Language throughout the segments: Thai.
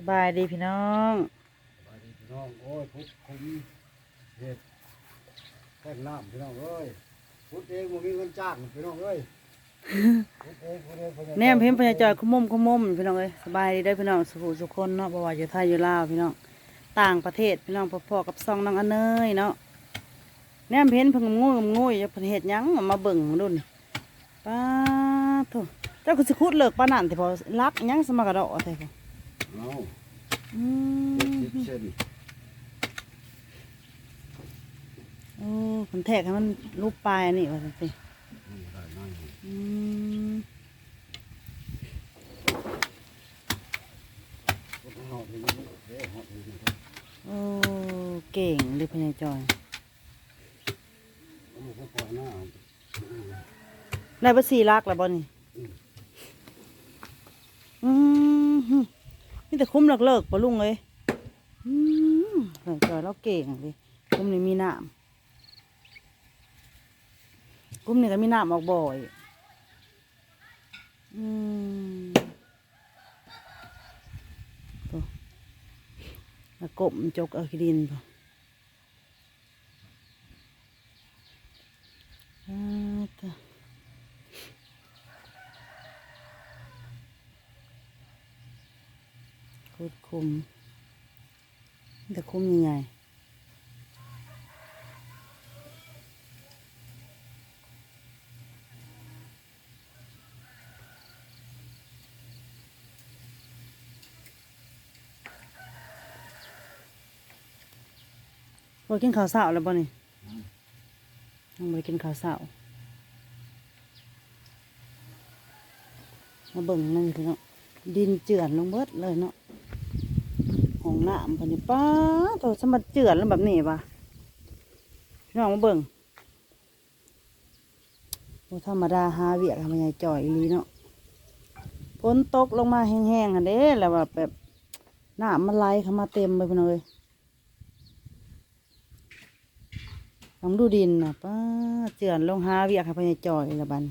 สบายดีพี่น้องสบายดีพี่น้องโอ้ยพุทธคุ้มเห็ดแท่งน้ำพี่น้องเอ้ยพุทธเองมันมีเงินจ้างพี่น้องเอ้ยพุทธเองพุทธเองพุทธองแนมเพิ่มพญาจอยขมุมขมุมพี่น้องเอ้ยสบายดีได้อพี่น้องสุขสุขคนเนาะบ่ว่าอยู่ไทยอยู่ลาวพี่น้องต่างประเทศพี่น้องพอๆกับซองน้องอันเนยเนาะแนมเพิ่นเพิ่งงูงูอยู่เพิ่นเฮ็ดหยังมาเบิ่งดุนป้าโถเจ้าคือสิขุดเลิกปานนั้นแต่พอรักหยังสมากระดอกแต่พอ เอาอืเจ็ดมสิบเซนโอ้เพิ่นแทกให้มันรูปปลายนี่ว่าซั่นสิอืมได้นั่งอืมพุทธหอดนี่เด้หอดนี่ครับโอ้เก่งเด้อพญาจอยเอาลูกก็ปล่อยหน้าได้บ่สี่ลักแล้วบ่นี่อืมหึ นี่แต่คุ้มเลิกเลิกปะลุงเลยอืมจอยเราเก่งเลยคุ้มนี่มีน้ำคุ้มนี่ก็มีน้ำออกบ่อยอืมโอ้แล้วกบมันจกเอาขี้ดินพออ่า คุดคุมแต่คุมยังไงบ่กินข้าวเช้าแล้วบ่นี่ยังบ่ได้กินข้าวเช้ามาเบิ่งนั่นพี่เนาะดินเจือนลงเบิดเลยเนาะ ของน้ำเพิ่นป้าโตสมบัติเจือนแล้วแบบนี้ปะน้องมาเบิ่งบ่ธรรมดาหาเวียกทำยังไงจ่อยอีลีเนาะฝนตกลงมาแห้งๆอันเด้แล้วแบบแบบน้ำมันไหลเข้ามาเต็มไปเลยลองดูดินนะป้าเจือนลงหาเวียกทำยังไงจ่อยละบัน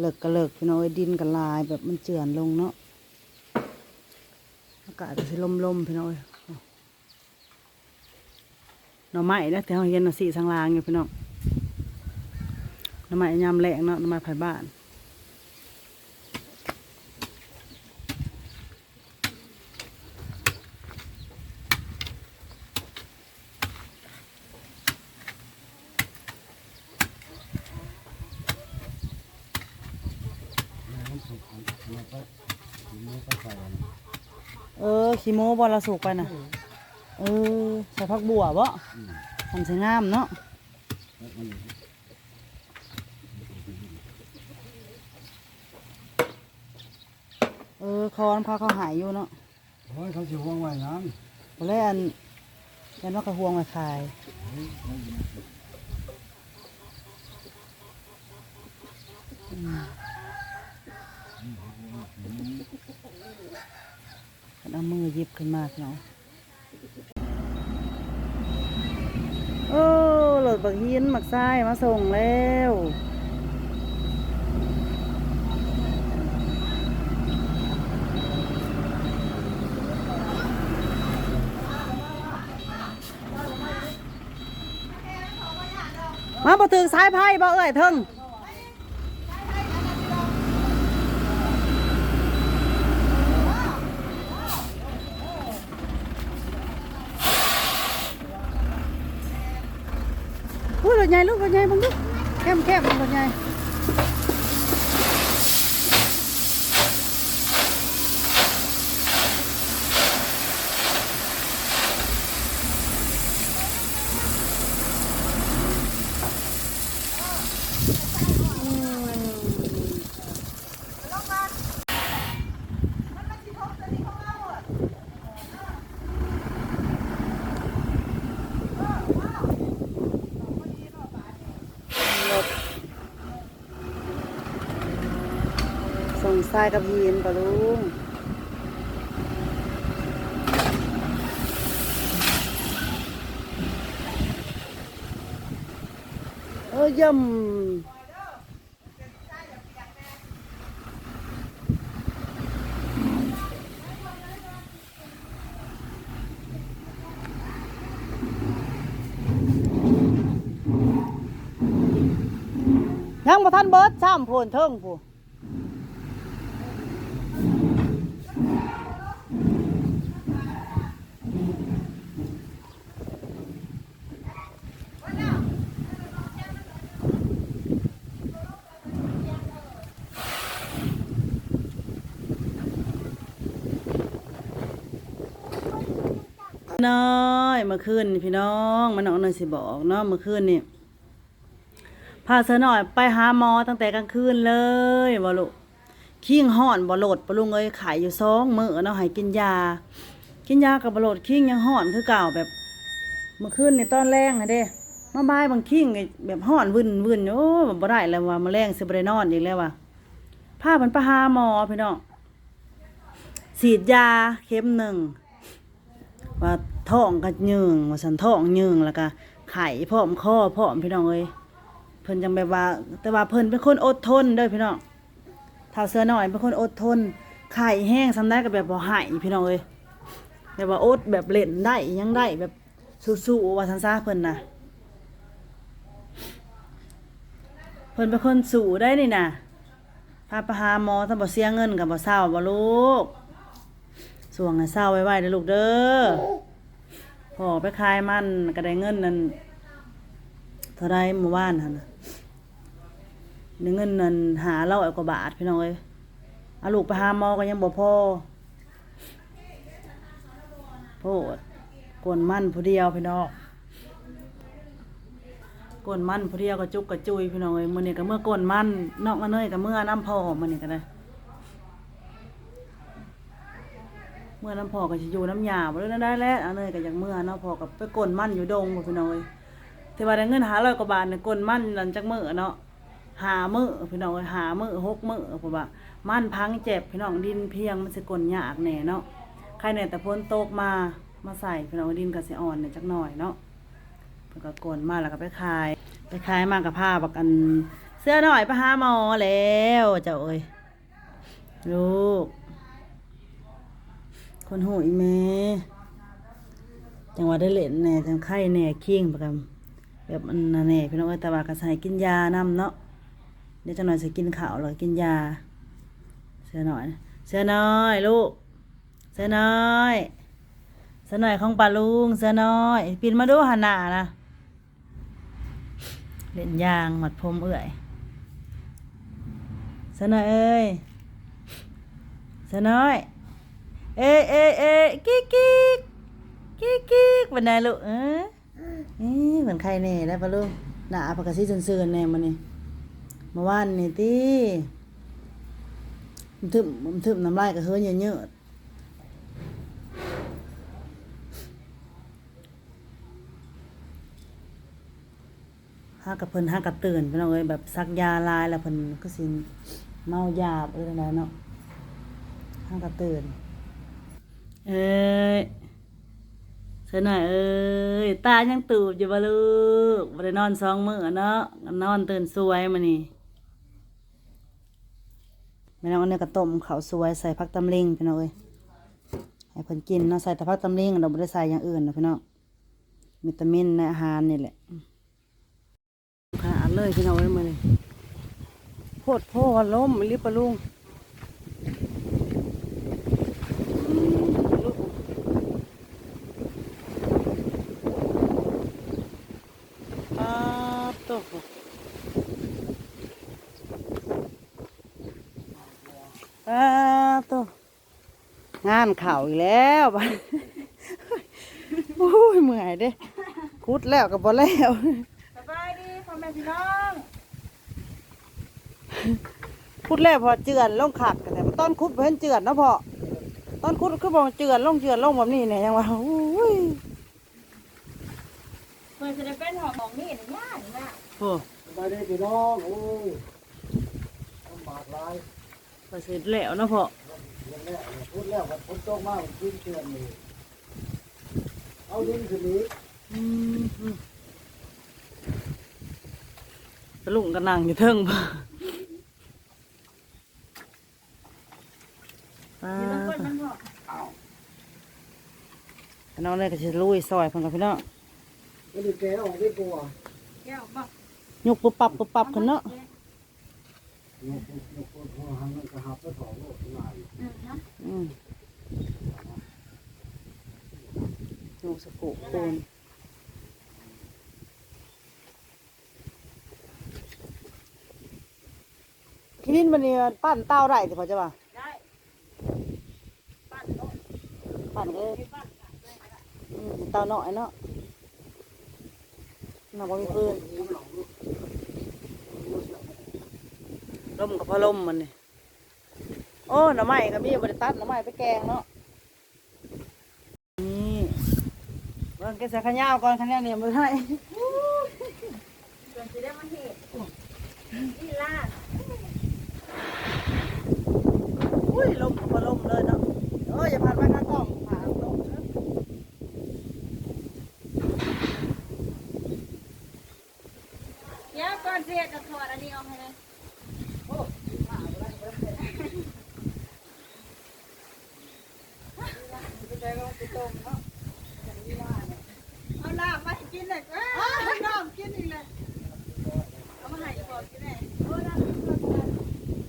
เลิกก็เลิกพี่น้อยดินก็ลายแบบมันเจือนลงเนาะากาศสิลมๆพี่น้องหน่อไม้นะแต่เราเห็นน่ะสีสังลางอยู่พี่น้องหน่อไม้ยามแรงเนาะหน่อไม้ไผ่บ้านเอ อขี้โม้บอละสุกไปนะเออใส่ผักบัวบ่ทำใส่งามเนาะเออคอนพาเขาหายอยู่เนาะเฮ้ยเขาจะห่วงไว้น้บ่เลยอันยันว่ากระหวงมาขายอืม เอามือยิบขึ้นมาเนาะโอ้หลดบักหินบักทรายมาส่งแล้วมาบ่ถึงสายไพ่บ่เอ้ยเทิง ถใหญ่ลูกรถใหญ่บังดูแคมแคมรถใหญ่ ส่งทรายกับหินปะลุงเอ้ยยำยังบ่ทันเบิดซ้ำพูนเทิงพูน เมื่อคืนนี่พี่น้องมันน้องหน่อยสิบอกเนาะเมื่อคืนนี่พาเสอหน่อยไปหาหมอตั้งแต่กลางคืนเลยบ่ลูกคิงห่อนบ่หลดบ่ลุงเอ้ยขายอยู่สองมื้อเนาะให้กินยา กินยากับบ่หลดคิงยังห่อนคือเก่าแบบ เมื่อคืนนี่ตอนแรงน่ะเด้มาบายบางคิงไอ้แบบห่อนวึนวึนโอ้บ่ได้แล้วว่าแมลงสิบ่ได้นอนอีกแล้วว่ะพามันไปหาหมอพี่น้องฉีดยาเข็มหนึ่งว่า ท้องก็ยืงว่าสันท้องยืงแล้วก็ไข้พร้อมคอพร้อมพี่น้องเอ้ยเพิ่นจังแบบว่า แต่ว่าเพิ่นเป็นคนอดทนเด้อพี่น้องเท่าเสื้อน้อยเป็นคนอดทนไข่แห้งซำได้ก็แบบบ่หายพี่น้องเอ้ยแบบว่าอดแบบเล่นได้ยังได้แบบสู้ๆว่าซั่นซะเพิ่นน่ะเพิ่นเป็นคนสู้ได้นี่น่ะพาไปหาหมอถ้าบ่เสียเงินก็บ่เศร้าบ่ลูกส่วงเศร้าไว้ๆเด้อลูกเด้อ พอไปขายมันก็ได้เงินนั่นเท่าไรเมื่อวานหั่นน่ะได้เงินนั่นหาเล่ากว่าบาทพี่น้องเอ้ยเอาลูกไปหาหมอก็ยังบ่พอโพดกวนมันผู้เดียวพี่น้องกวนมันผู้เดียวก็จุกกระจุยพี่น้องเอ้ยมื้อนี้ก็เมื่อกวนมันนอกอันเนยก็เมื่อน้ำพอมื้อนี้ก็ได้ เมื่อน้ำพอก็สิอยู่น้ำยาบ่ได้ได้แล้วอันเนยก็อยากเมื่อเนาะพอก็ไปกวนมั่นอยู่ดงบ่พี่น้องเอ้ยแต่ว่าได้เงินหาร้อยกว่าบาทเนี่ยกลนมั่นหลังจากมื้อเนาะหามื้อพี่น้องเอ้ยหามื้อหกมื้อเพราะว่ามั่นพังเจ็บพี่น้องดินเพียงมันสิกลนยากแหน่เนาะใครเนี่ยแต่พ้นโตกมามาใส่พี่น้องดินก็สิอ่อนเนี่ยจักหน่อยเนาะเพิ่นก็กลนมาแล้วก็ไปขาย ไปขายมากับผ้าบักอันเสื้อหน่อยไปหาหมอแล้วเจ้าเอ้ยลูก คนหูอีแม่จังหวะได้เล่นแหน่จังไข้แหน่เคียงประกันแบบมันน่ะแน่พี่น้องเอ้ยแต่ว่าก็ใส่กินยานำเนาะเดี๋ยวจังหน่อยสิกินข้าวแล้วก็กินยา เสือหน่อย เสือน้อยลูก เสือน้อย เสือน้อยของปลาลุง เสือน้อย ปินมาดูหันหน้านะ เล่นยางหมัดพรมเอื่อย เสือน้อยเอ้ย เสือน้อย เอ้ยเอ้ยเอ้ยกิ๊กกิ๊กกิ๊กกิ๊กเป็นไงลูกเอ้ยเอ๊เหมือนใครแน่ได้ปะลูกหน้าปากกาซีเซนๆแน่มันนี่เมื่อวานนี่ติมันทึมมันทึมน้ำลายกระเฮือนเยอะๆห้ากับเพิ่นห้ากับตื่นพี่น้องเอ้ยแบบซักยาลายแล้วเพิ่นก็สิเมายาเออแล้วเนาะห้ากับตื่น เอ้ยเสยหน่อยเอ้ยตายังตูบอยู่บ่ลูกบ่ได้นอนสองมื้อเนาะนอนตื่นสวยมานี่แม่น้องอันนี้ก็ต้มข้าวสวยใส่ผักตำลิงพี่น้องเอ้ยให้เพิ่นกินเนาะใส่แต่ผักตำลิงเราบ่ได้ใส่อย่างอื่นนะพี่น้องวิตามินในอาหารนี่แหละขนาดเลยพี่น้องเอ้ยมื้อนี้โพดโพล้มลิบปะลุงอ้าวโตอ้าวโต งานเข่าอีกแล้วบัดโอ้ยเมื่อยเด้คุดแล้วกับบ่แล้วสบายดีพ่อแม่พี่น้องคุดแล้วพอเจือนลงขักแต่ต้นคุดเพิ่นเจือนเนาะพอต้นคุดคือบอกเจือนลงเจือนลงแบบนี้เนี่ยยังว่าโอ้ยเพื่อจะได้เป็นหอมของนี่นะย่านี่นะโอ้สบายดีพี่น้องโอ้ยลำบากหลายพอเสร็จแล้วเนาะพ่อ เรื่องแรกเนี่ยพูดแล้วว่าฝนตกมากขึ้นเตือนนี่เอาดินขึ้นนี้อืมอืมไปลุงก็นั่งอยู่เทิงพ่อป้ามีน้ำก้นมันหอมพี่น้องเลยก็จะลุยซอยเพิ่นกับพี่น้องไม่ได้แก้ออกได้กลัวแก้วบ่ยกปุ๊บปับปุ๊บปับขึ้นเนาะ อดโลกขึ้นมาอยู่อืมนะอืมดูสกุโคนคินินมันเนี่ยปั้นเต้าได้สิพอจะป่ะได้ปั้นโต๊ะปั้นเลยมีปั้นกันด้วยก็ได้อืมเต้าน้อยเนาะน่าบ่มีปืน ลมกับพะลมมันนี่โอ้หน่อไม้ก็มีบริตัดหน่อไม้ไปแกงเนาะนี่เบิ่งแกใส่ข้าวเหนียวก่อนข้าวเหนียวเนี่ยไม่ได้ส่วนที่ได้มาเห็ดนี่ลาดอุ้ยลมกับพะลมเลยเนาะโอ้ยอย่าผ่านไปข้างกล้องผ่านตรงนะเดี๋ยวก่อนเสียจะถอดอันนี้ออกให้ เลยเอาลาบมาให้กินเลยอ้าวน้ำกินอีกเลยเอามาให้อีกบอกกินเลยโอ้น้ำกินเลย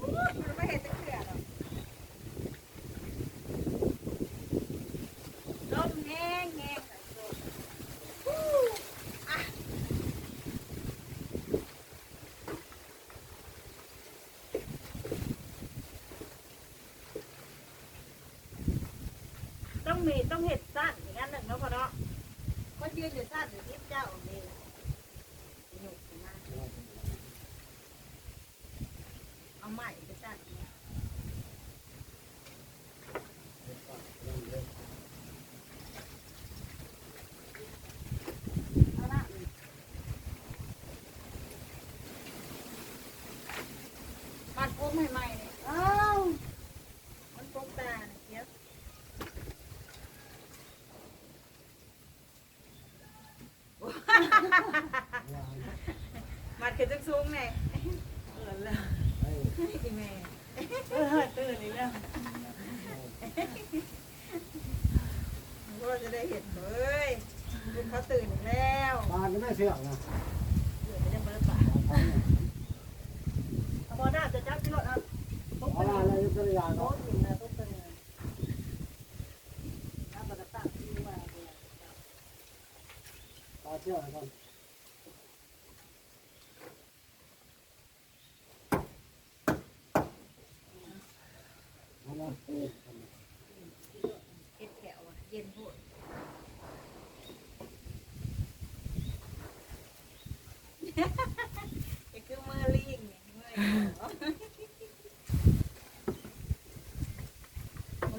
มันไม่เห็นจะเกลือหรอกลมแห้งแห้ง ต้องมีต้องเห็ดสั้นอีกอันหนึ่งแล้วพอเนาะก็ยืนอยู่สั้นอยู่ที่เจ้านี่หนุกมากเอาใหม่ไปสั้นมัดผมใหม่ๆเนี่ยอ้าวมันปกตาเนี่ยเดี๋ยว มัดขึ้นสูงๆไงเออแล้วอีแม่เออตื่นอีกแล้วก็จะได้เห็นเฮ้ยลูกเขาตื่นอีกแล้วปานก็ไม่เสียงนะตื่นไม่ได้เบิดปากเอาบอหน้าจะจับที่รถเอาตุ๊กเอาอะไรยุทธยาโต๊ะเนาะถึงนะตุ๊กเป็นถ้าบัตรตั้งที่ว่าตาเชี่ยวนะครับ เอ็ดแถวอะเย็นพูดไอ้คือมือลิงเนี่ยมือเหรอ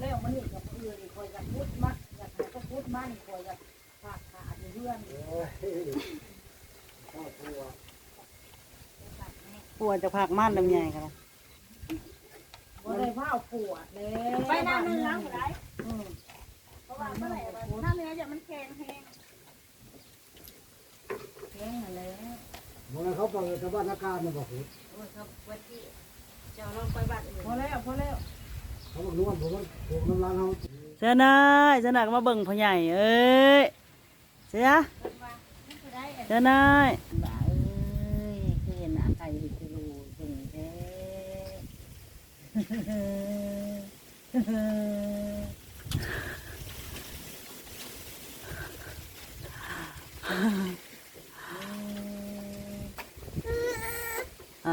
แล้วมันนี่กับเพื่อนคอยจะพูดมักอยากห้เขาพูดมันคอยจะฝากขาดเพื่อนโอ้ยครอบครัวปวดจะพักม่านลำใหญ่กันนะบ่ ได้เผาปวดเลยไปหน้าเนื้อล้างหัวได้อืมเพราะว่าเมื่อไหร่หน้าเนื้อจะมันแข็งแห้งแข็งนั่นแหละเมื่อเขาเปิดสถานการณ์มันบอกพูดโอ้ยเขาวัดที่เจ้าลองไปบ้านอื่นพอแล้วพอแล้วเขาบอกนวดผมว่าผมน้ำลายเขาเจ้านายเจ้านายก็มาเบิ่งพ่อใหญ่เอ้ยเสียเพิ่นว่าไม่เคยได้อันเจ้านาย บ่าเอ้ยคือเห็นหน้าไทยคือรู้เก่งแท้ อ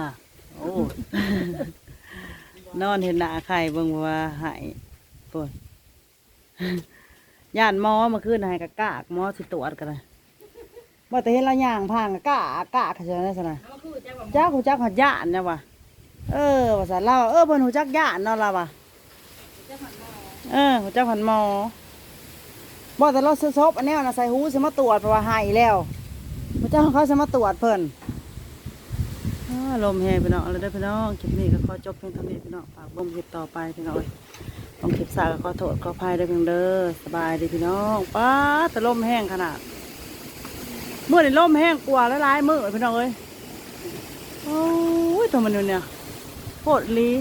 ะโอ้นอนเห็นหน้าไข่เบิ่งว่าหายปวดย่านหมอเมาขึ้นให้กะกากหมอสิตรวจกันนะบ่แต่เห็นละย่างพางกะกากกะเขาจะได้ซะนะแล้วก็คือเจ้าบอกจ้าหูจักหัดย่านนะวะเออภาษาเราวเออเพิ่นหูจักย่านเนาะเราวะเอออหูจักหันหมอบ่แต่เราซื้อซบอันเนี้ยนะใส่หูสิมาตรวจเพราะว่าหายแล้วหูจักเขาสิมาตรวจเพิ่นลมแห้งพี่น้องเอาได้พี่น้องคลิปนี้ก็ขอจบเพียงเท่านี้พี่น้องฝากบ่มคลิปต่อไปพี่น้องเอ้ยต้องคลิปสาก็ขอโทษขออภัยด้อเพียงเด้อสบายดีพี่น้องป้าแต่ลมแห้งขนาดเมื่อนี่ลมแห้งกว่าหลายๆมื้อพี่น้องเอ้ยโอ้ยตัวมันเนี่ย โคตรลี